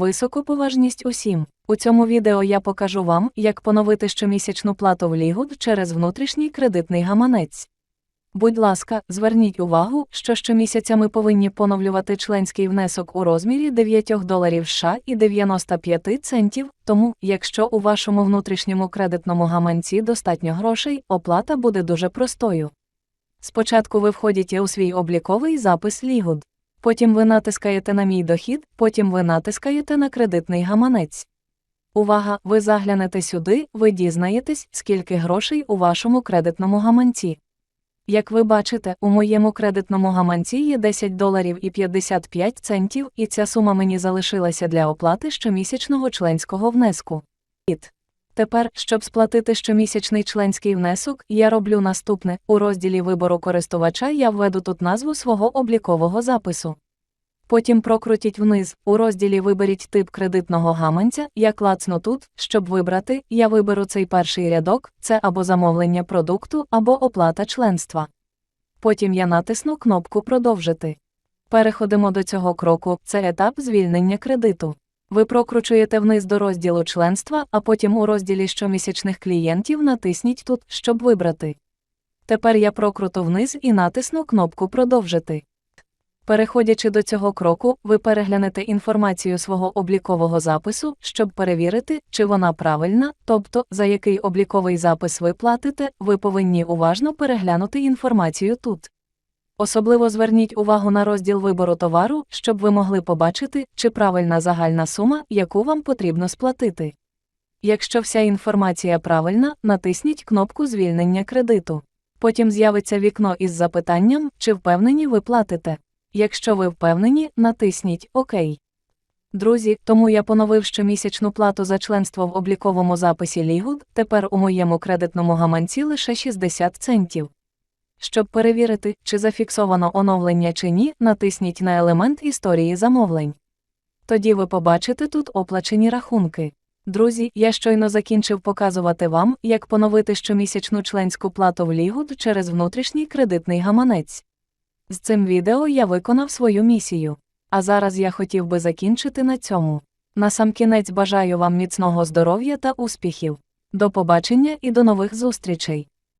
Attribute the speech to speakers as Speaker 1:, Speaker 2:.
Speaker 1: Високоповажність усім. У цьому відео я покажу вам, як поновити щомісячну плату в Лігуд через внутрішній кредитний гаманець. Будь ласка, зверніть увагу, що щомісяця ми повинні поновлювати членський внесок у розмірі 9 доларів США і 95 центів, тому, якщо у вашому внутрішньому кредитному гаманці достатньо грошей, оплата буде дуже простою. Спочатку ви входите у свій обліковий запис Лігуд. Потім ви натискаєте на мій дохід, потім ви натискаєте на кредитний гаманець. Увага! Ви заглянете сюди, ви дізнаєтесь, скільки грошей у вашому кредитному гаманці. Як ви бачите, у моєму кредитному гаманці є 10 доларів і 55 центів, і ця сума мені залишилася для оплати щомісячного членського внеску. Тепер, щоб сплатити щомісячний членський внесок, я роблю наступне: у розділі вибору користувача я введу тут назву свого облікового запису. Потім прокрутіть вниз, у розділі Виберіть тип кредитного гаманця, я клацну тут, щоб вибрати, я виберу цей перший рядок, це або замовлення продукту, або оплата членства. Потім я натисну кнопку Продовжити. Переходимо до цього кроку, це етап звільнення кредиту. Ви прокручуєте вниз до розділу членства, а потім у розділі щомісячних клієнтів натисніть тут, щоб вибрати. Тепер я прокруту вниз і натисну кнопку Продовжити. Переходячи до цього кроку, ви переглянете інформацію свого облікового запису, щоб перевірити, чи вона правильна, тобто за який обліковий запис ви платите, ви повинні уважно переглянути інформацію тут. Особливо зверніть увагу на розділ вибору товару, щоб ви могли побачити, чи правильна загальна сума, яку вам потрібно сплатити. Якщо вся інформація правильна, натисніть кнопку звільнення кредиту. Потім з'явиться вікно із запитанням, чи впевнені ви платите. Якщо ви впевнені, натисніть ОК. Друзі, тому я поновив щомісячну плату за членство в обліковому записі Лігуд, тепер у моєму кредитному гаманці лише 60 центів. Щоб перевірити, чи зафіксовано оновлення чи ні, натисніть на елемент історії замовлень. Тоді ви побачите тут оплачені рахунки. Друзі, я щойно закінчив показувати вам, як поновити щомісячну членську плату в Лігуд через внутрішній кредитний гаманець. З цим відео я виконав свою місію. А зараз я хотів би закінчити на цьому. Насамкінець бажаю вам міцного здоров'я та успіхів. До побачення і до нових зустрічей!